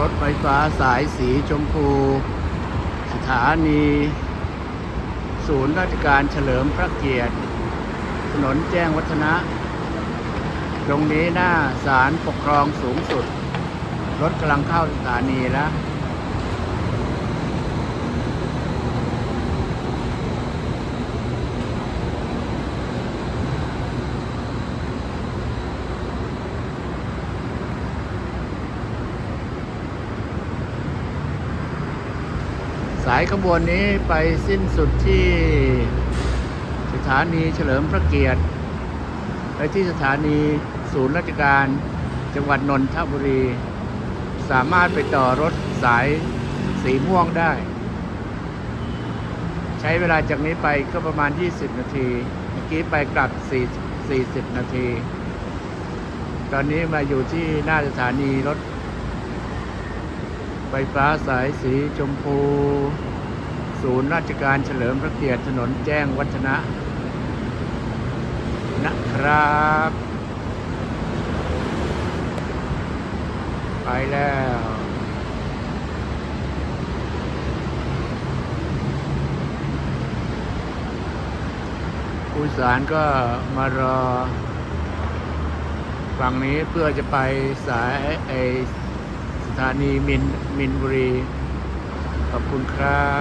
รถไฟฟ้าสายสีชมพู สถานี ศูนย์ราชการเฉลิมพระเกียรติ ถนนแจ้งวัฒนะ ตรงนี้หน้าศาลปกครองสูงสุด รถกำลังเข้าสถานีแล้วายขบวนนี้ไปสิ้นสุดที่สถานีเฉลิมพระเกียรติ ไปที่สถานีศูนย์ราชการ จังหวัดนนทบุรี สามารถไปต่อรถสายสีม่วงได้ ใช้เวลาจากนี้ไปก็ประมาณ 20 นาที เมื่อกี้ไปกลับ4 40 นาที ตอนนี้มาอยู่ที่หน้าสถานีรถ ไฟฟ้าสายสีชมพู ศูนย์ราชการเฉลิมพระเกียรติถนนแจ้งวัฒนะ นะครับ ไปแล้วผู้สารก็มารอฝั่งนี้เพื่อจะไปสายไอ สถานีมินมินบุรี ขอบคุณครับ